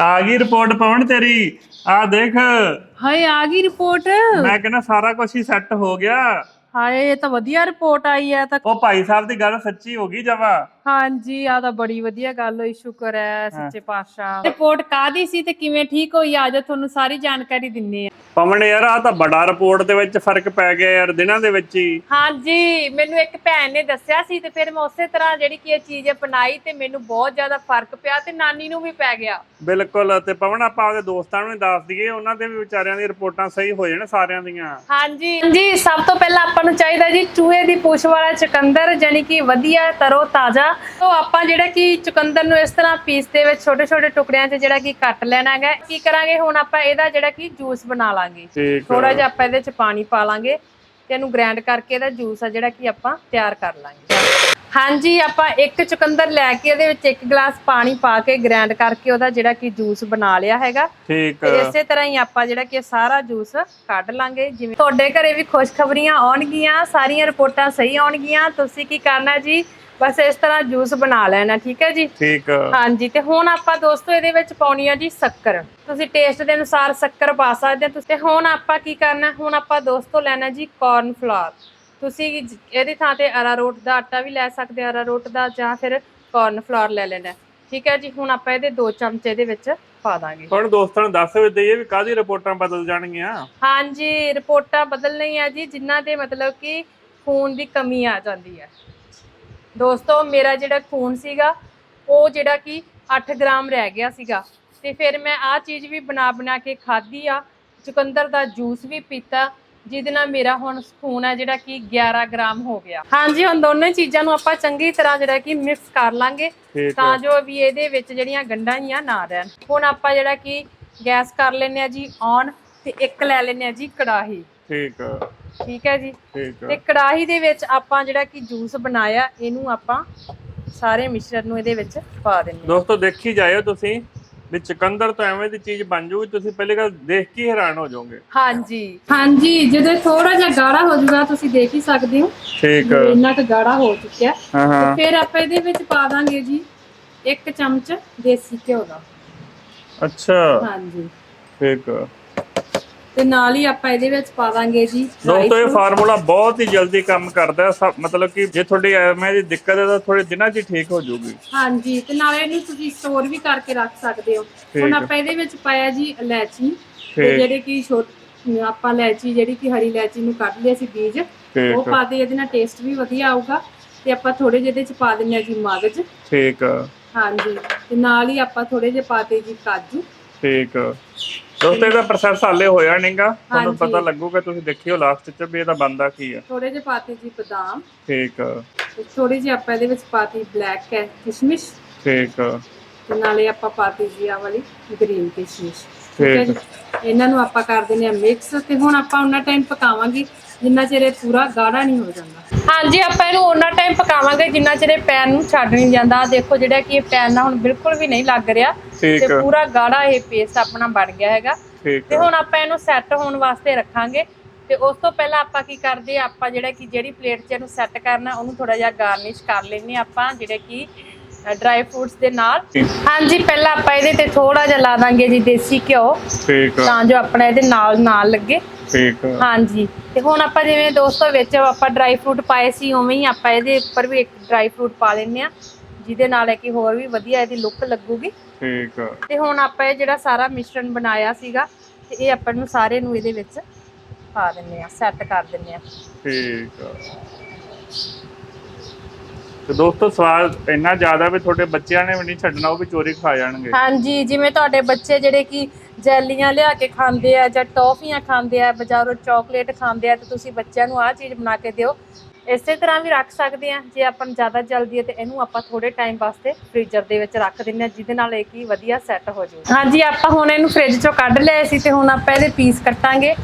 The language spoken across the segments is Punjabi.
ਆ ਗਈ ਰਿਪੋਰਟ ਪਵਨ ਤੇਰੀ। ਆ ਦੇਖ। ਹਾਏ ਆ ਗਈ ਰਿਪੋਰਟ ਮੈਂ ਕਹਿੰਦਾ ਸਾਰਾ ਕੁਝ ਹੀ ਸੈੱਟ ਹੋ ਗਿਆ। ਹਾਏ ਇਹ ਤਾਂ ਵਧੀਆ ਰਿਪੋਰਟ ਆਈ ਹੈ ਤਾਂ ਉਹ ਭਾਈ ਸਾਹਿਬ ਦੀ ਗੱਲ ਸੱਚੀ ਹੋ ਗਈ ਜਵਾ ਹਾਂਜੀ ਆ ਤਾਂ ਬੜੀ ਵਧੀਆ ਗੱਲ ਹੋਈ ਸ਼ੁਕਰ ਹੈ। ਸੱਚੇ ਪਾਤਸ਼ਾਹ। ਰਿਪੋਰਟ ਕਾਦੀ ਸੀ ਤੇ ਕਿਵੇਂ ਠੀਕ ਹੋਈ ਆ ਜਾ ਤੁਹਾਨੂੰ ਸਾਰੀ ਜਾਣਕਾਰੀ ਦਿੰਨੇ ਆ। ਪਵਨ ਯਾਰ ਆ ਤਾਂ ਬੜਾ ਰਿਪੋਰਟ ਦੇ ਵਿੱਚ ਫ਼ਰਕ ਪੈ ਗਿਆ ਯਾਰ ਦਿਨਾਂ ਦੇ ਵਿੱਚ ਹੀ। ਹਾਂਜੀ ਮੈਨੂੰ ਇੱਕ ਭੈਣ ਨੇ ਦੱਸਿਆ ਸੀ ਤੇ ਫਿਰ ਮੈਂ ਉਸੇ ਤਰ੍ਹਾਂ ਜਿਹੜੀ ਕਿ ਇਹ ਚੀਜ਼ ਅਪਣਾਈ ਤੇ ਮੈਨੂੰ ਬਹੁਤ ਜ਼ਿਆਦਾ ਫ਼ਰਕ ਪਿਆ ਤੇ ਨਾਨੀ ਨੂੰ ਵੀ ਪੈ ਗਿਆ। ਬਿਲਕੁਲ ਤੇ ਪਵਨ ਆਪਾਂ ਆਪਦੇ ਦੋਸਤਾਂ ਨੂੰ ਵੀ ਦੱਸ ਦਈਏ ਉਹਨਾਂ ਦੇ ਵੀ ਵਿਚਾਰਿਆਂ ਦੀ ਰਿਪੋਰਟਾਂ ਸਹੀ ਹੋ ਜਾਣ ਸਾਰਿਆਂ ਦੀਆਂ। ਹਾਂਜੀ ਜੀ ਸਭ ਤੋਂ ਪਹਿਲਾਂ ਆਪਾਂ ਨੂੰ ਚਾਹੀਦਾ ਜੀ ਚੂਹੇ ਦੀ ਪੂਛ ਵਾਲਾ ਚੁਕੰਦਰ ਜਾਨੀ ਕਿ ਵਧੀਆ ਤਰੋ ਤਾਜ਼ਾ। ਤੋਂ ਆਪਾਂ ਜਿਹੜਾ ਕਿ ਚੁਕੰਦਰ ਨੂੰ ਇਸ ਤਰ੍ਹਾਂ ਪੀਸ ਦੇ ਵਿੱਚ ਛੋਟੇ ਛੋਟੇ ਟੁਕੜਿਆਂ 'ਚ ਜਿਹੜਾ ਕਿ ਕੱਟ ਲੈਣਾ ਹੈਗਾ। ਕੀ ਕਰਾਂਗੇ ਹੁਣ ਆਪਾਂ ਇਹਦਾ ਜਿਹੜਾ ਕਿ ਜੂਸ ਬਣਾ ਲਾਂਗੇ। ਥੋੜਾ ਜਿਹਾ ਆਪਾਂ ਇਹਦੇ 'ਚ ਪਾਣੀ ਪਾ ਲਾਂਗੇ ਤੇ ਇਹਨੂੰ ਗ੍ਰਾਈਂਡ ਕਰਕੇ ਇਹਦਾ ਜੂਸ ਆ ਜਿਹੜਾ ਕਿ ਆਪਾਂ ਤਿਆਰ ਕਰ ਲਾਂਗੇ। ਹਾਂਜੀ ਆਪਾਂ ਇੱਕ ਚੁਕੰਦਰ ਲੈ ਕੇ ਇਹਦੇ ਵਿੱਚ ਇੱਕ ਗਲਾਸ ਪਾਣੀ ਪਾ ਕੇ ਗ੍ਰਾਈਂਡ ਕਰਕੇ ਉਹਦਾ ਜਿਹੜਾ ਕਿ ਜੂਸ ਬਣਾ ਲਿਆ ਹੈਗਾ। ਠੀਕ। ਤੇ ਇਸੇ ਤਰ੍ਹਾਂ ਹੀ ਆਪਾਂ ਜਿਹੜਾ ਕਿ ਸਾਰਾ ਜੂਸ ਕੱਢ ਲਾਂਗੇ ਜਿਵੇਂ ਤੁਹਾਡੇ ਘਰੇ ਵੀ ਖੁਸ਼ਖਬਰੀਆਂ ਆਉਣਗੀਆਂ ਸਾਰੀਆਂ ਰਿਪੋਰਟਾਂ ਸਹੀ ਆਉਣਗੀਆਂ ਤੁਸੀਂ ਕੀ ਕਰਨਾ ਜੀ? ਬਸ ਇਸ ਤਰ੍ਹਾਂ ਜੂਸ ਬਣਾ ਲੈਣਾ ਠੀਕ ਹੈ ਜੀ? ਠੀਕ। ਹਾਂਜੀ ਤੇ ਹੁਣ ਆਪਾਂ ਦੋਸਤੋ ਇਹਦੇ ਵਿੱਚ ਪਾਉਣੀ ਆ ਜੀ ਸ਼ੱਕਰ। ਤੁਸੀਂ ਟੇਸਟ ਦੇ ਅਨੁਸਾਰ ਸ਼ੱਕਰ ਪਾ ਸਕਦੇ ਹੋ ਤੁਸੀਂ। ਤੇ ਹੁਣ ਆਪਾਂ ਕੀ ਕਰਨਾ ਹੁਣ ਆਪਾਂ ਦੋਸਤੋ ਲੈਣਾ ਜੀ ਕਾਰਨ ਫਲਾਰ ਤੁਸੀਂ ਇਹਦੀ ਥਾਂ ਤੇ ਅਰਾਰੋਟ ਦਾ ਆਟਾ ਵੀ ਲੈ ਸਕਦੇ ਹੋ ਅਰਾਰੋਟ ਦਾ ਜਾਂ ਫਿਰ ਕਾਰਨ ਫਲਾਰ ਲੈ ਲੈਣਾ। ਠੀਕ ਹੈ ਜੀ ਹੁਣ ਆਪਾਂ ਇਹਦੇ 2 ਚਮਚੇ ਦੇ ਵਿੱਚ ਪਾ ਦਾਂਗੇ। ਹੁਣ ਦੋਸਤਾਂ ਨੂੰ ਦੱਸ ਵੀ ਦਈਏ ਵੀ ਕਾਦੀ ਰਿਪੋਰਟਾਂ ਬਦਲ ਜਾਣਗੀਆਂ? ਹਾਂਜੀ ਰਿਪੋਰਟਾਂ ਬਦਲਣੀਆਂ ਜੀ ਜਿਨ੍ਹਾਂ ਦੇ ਮਤਲਬ ਕਿ ਖੂਨ ਦੀ ਕਮੀ ਆ ਜਾਂਦੀ ਹੈ। ਦੋਸਤੋ ਮੇਰਾ ਜਿਹੜਾ ਖੂਨ ਸੀਗਾ ਉਹ ਜਿਹੜਾ ਕਿ 8 ਗ੍ਰਾਮ ਰਹਿ ਗਿਆ ਸੀਗਾ। ਤੇ ਫਿਰ ਮੈਂ ਆਹ ਚੀਜ਼ ਵੀ ਬਣਾ ਬਣਾ ਕੇ ਖਾਧੀ ਆ। ਚੁਕੰਦਰ ਦਾ ਜੂਸ ਵੀ ਪੀਤਾ। ਜਿਹਦੇ ਨਾਲ ਮੇਰਾ ਹੁਣ ਖੂਨ ਹੈ ਜਿਹੜਾ ਕਿ 11 ਗ੍ਰਾਮ ਹੋ ਗਿਆ। ਹਾਂਜੀ ਹੁਣ ਦੋਨੋਂ ਚੀਜ਼ਾਂ ਨੂੰ ਆਪਾਂ ਚੰਗੀ ਤਰ੍ਹਾਂ ਜਿਹੜਾ ਕਿ ਮਿਕਸ ਕਰ ਲਾਂਗੇ ਤਾਂ ਜੋ ਵੀ ਇਹਦੇ ਵਿੱਚ ਜਿਹੜੀਆਂ ਗੰਢਾਂ ਜੀਆਂ ਨਾ ਰਹਿਣ। ਹੁਣ ਆਪਾਂ ਜਿਹੜਾ ਕਿ ਗੈਸ ਕਰ ਲੈਨੇ ਆ ਜੀ ਔਨ ਤੇ ਇੱਕ ਲੈ ਲੈਨੇ ਆ ਜੀ ਕੜਾਹੀ। ਠੀਕ ਠੀਕ ਹੈ ਜੀ? ਠੀਕ ਤੇ ਕੜਾਹੀ ਦੇ ਵਿੱਚ ਆਪਾਂ ਜਿਹੜਾ ਕਿ ਜੂਸ ਬਣਾਇਆ ਇਹਨੂੰ ਆਪਾਂ ਸਾਰੇ ਮਿਸ਼ਰਣ ਨੂੰ ਇਹਦੇ ਵਿੱਚ ਪਾ ਦਿੰਨੇ ਆ ਦੋਸਤੋ ਦੇਖੀ ਜਾਇਓ ਤੁਸੀਂ। ਵੀ ਚੁਕੰਦਰ ਤੋਂ ਐਵੇਂ ਦੀ ਚੀਜ਼ ਬਣ ਜੂਗੀ ਤੁਸੀਂ ਪਹਿਲੀ ਗੱਲ ਦੇਖ ਕੇ ਹੀ ਹੈਰਾਨ ਹੋ ਜਾਓਗੇ। ਹਾਂਜੀ। ਹਾਂਜੀ ਜਦੋਂ ਥੋੜਾ ਜਿਹਾ ਗਾੜਾ ਹੋ ਜਾਊਗਾ ਤੁਸੀਂ ਦੇਖ ਹੀ ਸਕਦੇ ਹੋ। ਠੀਕ। ਇੰਨਾ ਕੁ ਗਾੜਾ ਹੋ ਚੁੱਕਿਆ। ਹਾਂ ਹਾਂ। ਫਿਰ ਆਪਾਂ ਇਹਦੇ ਵਿੱਚ ਪਾ ਦਾਂਗੇ ਜੀ ਇੱਕ ਚਮਚ ਦੇਸੀ ਘਿਓ ਦਾ। ਅੱਛਾ। ਹਾਂਜੀ। ਠੀਕ ਤੇ ਨਾਲ ਹੀ ਆਪਾਂ ਇਹਦੇ ਵਿੱਚ ਪਾ ਦਾਂਗੇ ਜੀ ਦੋਸਤੋ ਇਹ। ਫਾਰਮੂਲਾ ਬਹੁਤ ਹੀ ਜਲਦੀ ਕੰਮ ਕਰਦਾ ਹੈ। ਸਭ- ਮਤਲਬ ਕਿ ਜੇ ਤੁਹਾਡੀ ਐਵੇਂ ਦੀ ਦਿੱਕਤ ਹੈ ਤਾਂ ਥੋੜੇ ਦਿਨਾਂ 'ਚ ਹੀ ਠੀਕ ਹੋ ਜਾਊਗੀ। ਹਾਂਜੀ ਤੇ ਨਾਲੇ ਇਹਨੂੰ ਤੁਸੀਂ ਸਟੋਰ ਵੀ ਕਰਕੇ ਰੱਖ ਸਕਦੇ ਹੋ। ਹੁਣ ਹੈ। ਆਪਾਂ ਇਹਦੇ ਵਿੱਚ ਪਾਇਆ ਜੀ ਇਲਾਚੀ ਤੇ ਠੀਕ। ਜਿਹੜੇ ਕਿ ਛੋਟ ਆਪਾਂ ਇਲਾਚੀ ਜਿਹੜੀ ਕਿ ਹਰੀ ਇਲਾਚੀ ਨੂੰ ਕੱਢ ਲਿਆ ਸੀ ਬੀਜ ਉਹ ਠੀਕ ਪਾ ਦੇ ਇਹਦੇ ਨਾਲ ਟੇਸਟ ਵੀ ਵਧੀਆ ਆਊਗਾ। ਤੇ ਆਪਾਂ ਥੋੜੇ ਜਿਹੇ ਇਹਦੇ ਚ ਪਾ ਦਿੰਨੇ ਆ ਜੀ ਮਗਜ। ਠੀਕ ਹਾਂਜੀ ਤੇ ਨਾਲ ਹੀ ਆਪਾਂ ਥੋੜੇ ਜਿਹੇ ਪਾਤੇ ਜੀ ਕਾਜੂ। ਠੀਕ ਦੋਸਤੋ ਇਹਦਾ ਪ੍ਰੋਸੈਸ ਹਾਲੇ ਹੋਇਆ ਨਹੀਂਗਾ ਤੁਹਾਨੂੰ ਹਾਂਜੀ। ਪਤਾ ਲੱਗੂਗਾ ਤੁਸੀਂ ਦੇਖਿਓ ਲਾਸਟ 'ਚ ਵੀ ਇਹਦਾ ਬੰਦਾ ਕੀ ਹੈ ਥੋੜੇ ਜਿਹੇ ਪਾਤੇ ਜੀ ਬਦਾਮ। ਠੀਕ ਤੇ ਥੋੜੀ ਜਿਹੀ ਆਪਾਂ ਇਹਦੇ ਵਿੱਚ ਪਾਤੀ ਬਲੈਕ ਹੈ ਕਿਸ਼ਮਿਸ਼। ਠੀਕ ਤੇ ਨਾਲੇ ਆਪਾਂ ਪਾਤੀ ਜੀ ਆ ਵਾਲੀ ਗ੍ਰੀਨ ਕਿਸ਼ਮਿਸ਼। ਠੀਕ ਹੈ ਜੀ। ਇਹਨਾਂ ਨੂੰ ਆਪਾਂ ਕਰ ਦਿੰਦੇ ਆ ਮਿਕਸ ਤੇ ਹੁਣ ਆਪਾਂ ਉਹਨਾਂ ਟਾਈਮ ਪਕਾਵਾਂਗੇ ਜਿੰਨਾ ਚਿਰ ਇਹ ਪੂਰਾ ਗਾੜਾ ਨਹੀਂ ਹੋ ਜਾਂਦਾ। ਹਾਂਜੀ ਆਪਾਂ ਇਹਨੂੰ ਉਹਨਾਂ ਟਾਈਮ ਪਕਾਵਾਂਗੇ ਜਿੰਨਾ ਚਿਰ ਇਹ ਪੈਨ ਨੂੰ ਛੱਡ ਨਹੀਂ ਜਾਂਦਾ। ਦੇਖੋ ਜਿਹੜਾ ਕਿ ਇਹ ਪੈਨ ਨਾਲ ਹੁਣ ਬਿਲਕੁਲ ਵੀ ਨਹੀਂ ਲੱਗ ਰਿਹਾ ਠੀਕ ਤੇ ਪੂਰਾ ਗਾੜਾ ਇਹ ਪੇਸਟ ਆਪਣਾ ਬਣ ਗਿਆ ਹੈਗਾ। ਠੀਕ ਤੇ ਹੁਣ ਆਪਾਂ ਇਹਨੂੰ ਸੈੱਟ ਹੋਣ ਵਾਸਤੇ ਰੱਖਾਂਗੇ। ਤੇ ਉਸ ਤੋਂ ਪਹਿਲਾਂ ਆਪਾਂ ਕੀ ਕਰਦੇ ਆ ਆਪਾਂ ਜਿਹੜਾ ਕਿ ਜਿਹੜੀ ਪਲੇਟ 'ਚ ਇਹਨੂੰ ਸੈੱਟ ਕਰਨਾ ਉਹਨੂੰ ਥੋੜਾ ਜਿਹਾ ਗਾਰਨਿਸ਼ ਕਰ ਲੈਨੇ ਆਪਾਂ ਜਿਹੜੇ ਕਿ ਡਰਾਈ ਫਰੂਟਸ ਦੇ ਨਾਲ। ਹਾਂਜੀ ਪਹਿਲਾਂ ਆਪਾਂ ਇਹਦੇ ਤੇ ਥੋੜਾ ਜਿਹਾ ਲਾ ਦਾਂਗੇ ਜੀ ਦੇਸੀ ਘਿਓ। ਠੀਕ ਤਾਂ ਜੋ ਆਪਣਾ ਇਹਦੇ ਨਾਲ ਨਾਲ ਲੱਗੇ। ਠੀਕ ਹਾਂਜੀ। ਤੇ ਹੁਣ ਆਪਾਂ ਜਿਵੇਂ ਦੋਸਤੋ ਵਿੱਚ ਆਪਾਂ ਡਰਾਈ ਫਰੂਟ ਪਾਏ ਸੀ ਉਵੇਂ ਹੀ ਆਪਾਂ ਇਹਦੇ ਉੱਪਰ ਵੀ ਇੱਕ ਡਰਾਈ ਫਰੂਟ ਪਾ ਲੈਨੇ ਆ ਜਿਹਦੇ ਨਾਲ ਹੈ ਕਿ ਹੋਰ ਵੀ ਵਧੀਆ ਇਹਦੀ ਲੁੱਕ ਲੱਗੂਗੀ। ਠੀਕ ਤੇ ਹੁਣ ਆਪਾਂ ਇਹ ਜਿਹੜਾ ਸਾਰਾ ਮਿਸ਼ਰਣ ਬਣਾਇਆ ਸੀਗਾ ਤੇ ਇਹ ਆਪਾਂ ਨੂੰ ਸਾਰੇ ਨੂੰ ਇਹਦੇ ਵਿੱਚ ਪਾ ਦਿੰਨੇ ਆ ਸੈੱਟ ਕਰ ਦਿੰਨੇ ਆ ਠੀਕ ਤੇ ਦੋਸਤੋ ਸਵਾਦ ਇੰਨਾ ਜ਼ਿਆਦਾ ਵੀ ਤੁਹਾਡੇ ਬੱਚਿਆਂ ਨੇ ਵੀ ਨਹੀਂ ਛੱਡਣਾ, ਉਹ ਵੀ ਚੋਰੀ ਖਾ ਜਾਣਗੇ। ਹਾਂਜੀ, ਜਿਵੇਂ ਤੁਹਾਡੇ ਬੱਚੇ ਜਿਹੜੇ ਕਿ ਜੈਲੀਆਂ ਲਿਆ ਕੇ ਖਾਂਦੇ ਆ ਜਾਂ ਟੌਫੀਆਂ ਖਾਂਦੇ ਆ, ਬਾਜ਼ਾਰੋਂ ਚਾਕਲੇਟ ਖਾਂਦੇ ਆ, ਤੇ ਤੁਸੀਂ ਬੱਚਿਆਂ ਨੂੰ ਆਹ ਚੀਜ਼ ਬਣਾ ਕੇ ਦਿਓ। ਇਸੇ ਤਰ੍ਹਾਂ ਵੀ ਰੱਖ ਸਕਦੇ ਆ, ਜੇ ਆਪਾਂ ਨੂੰ ਜ਼ਿਆਦਾ ਜਲਦੀ ਹੈ ਤੇ ਇਹਨੂੰ ਆਪਾਂ ਥੋੜੇ ਟਾਈਮ ਵਾਸਤੇ ਫ੍ਰੀਜ਼ਰ ਦੇ ਵਿੱਚ ਰੱਖ ਦਿੰਨੇ ਆ, ਜਿਹਦੇ ਨਾਲ ਇਹ ਕੀ ਵਧੀਆ ਸੈੱਟ ਹੋ ਜਾਊ। ਹਾਂਜੀ, ਆਪਾਂ ਹੁਣ ਇਹਨੂੰ ਫ੍ਰਿਜ ਚੋਂ ਕੱਢ ਲਿਆ ਸੀ ਤੇ ਹੁਣ ਆਪਾਂ ਇਹਦੇ ਪੀਸ ਕੱਟਾਂਗੇ।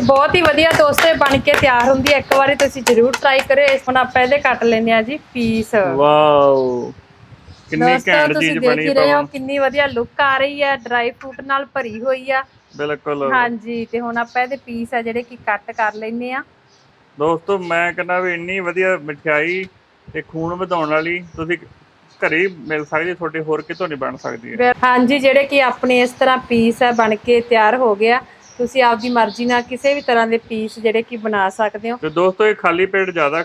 ਬਹੁਤ ਹੀ ਵਧੀਆ ਦੋਸਤੋ ਇਹ ਬਣ ਕੇ ਤਿਆਰ ਹੁੰਦੀ ਹੈ। ਇੱਕ ਵਾਰੀ ਤੁਸੀਂ ਜ਼ਰੂਰ ਟਰਾਈ ਕਰਿਓ। ਇਸ ਹੁਣ ਆਪਾਂ ਇਹਦੇ ਕੱਟ ਲੈਨੇ ਆ ਜੀ ਪੀਸ ਵਾਓ। ਕਿੰਨੀ ਘੈਂਟ ਚੀਜ਼ ਬਣੀ ਹੀ ਰਹੇ ਹੋ ਪਵਨ। ਕਿੰਨੀ ਵਧੀਆ ਲੁੱਕ ਆ ਰਹੀ ਹੈ। ਡਰਾਈ ਫਰੂਟ ਨਾਲ ਭਰੀ ਹੋਈ ਆ। ਬਿਲਕੁਲ। ਹਾਂਜੀ ਤੇ ਹੁਣ ਆਪਾਂ ਇਹਦੇ ਪੀਸ ਆ ਜਿਹੜੇ ਕਿ ਕੱਟ ਕਰ ਲੈਨੇ ਆ ਦੋਸਤੋ ਮੈਂ ਕਹਿੰਦਾ ਵੀ ਇੰਨੀ ਵਧੀਆ ਮਠਿਆਈ ਤੇ ਖੂਨ ਵਧਾਉਣ ਵਾਲੀ ਤੁਸੀਂ ਘਰੇ ਮਿਲ ਸਕਦੀ ਤੁਹਾਡੇ ਹੋਰ ਕਿਤੋਂ ਨਹੀਂ ਬਣ ਸਕਦੀ। ਹੈ ਹਾਂਜੀ ਜਿਹੜੇ ਕਿ ਆਪਣੇ ਇਸ ਤਰ੍ਹਾਂ ਪੀਸ ਹੈ ਬਣ ਕੇ ਤਿਆਰ ਹੋ ਗਿਆ ਤੁਸੀਂ ਆਪਦੀ ਮਰਜ਼ੀ ਨਾਲ ਕਿਸੇ ਵੀ ਤਰ੍ਹਾਂ ਦੇ ਪੀਸ ਜਿਹੜੇ ਕਿ ਬਣਾ ਸਕਦੇ ਹੋ। ਤੇ ਦੋਸਤੋ ਇਹ ਖਾਲੀ ਪੇਟ ਜ਼ਿਆਦਾ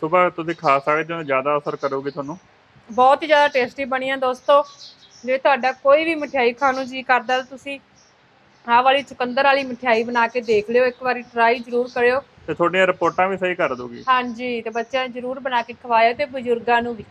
ਸਵੇਰ ਤੁਸੀਂ ਖਾ ਸਕਦੇ ਹੋ ਜ਼ਿਆਦਾ ਅਸਰ ਕਰੋਗੇ ਤੁਹਾਨੂੰ। ਬਹੁਤ ਹੀ ਜ਼ਿਆਦਾ ਟੇਸਟੀ ਬਣੀਆਂ ਦੋਸਤੋ। ਜੇ ਤੁਹਾਡਾ ਕੋਈ ਵੀ ਮਠਿਆਈ ਖਾਣ ਨੂੰ ਜੀ ਕਰਦਾ ਤੁਸੀਂ ਆਹ ਵਾਲੀ ਚੁਕੰਦਰ ਵਾਲੀ ਮਠਿਆਈ ਬਣਾ ਕੇ ਦੇਖ ਲਿਓ ਇੱਕ ਵਾਰੀ ਟਰਾਈ ਜ਼ਰੂਰ ਕਰਿਓ। ਤੇ ਤੁਹਾਡੀਆਂ ਰਿਪੋਰਟਾਂ ਵੀ ਸਹੀ ਕਰ ਦੋਗੀ ਹਾਂਜੀ ਤੇ ਬੱਚਿਆਂ ਨੂੰ ਜ਼ਰੂਰ ਬਣਾ ਕੇ ਖਵਾਇਓ ਤੇ ਬਜ਼ੁਰਗਾਂ ਨੂੰ ਵੀ।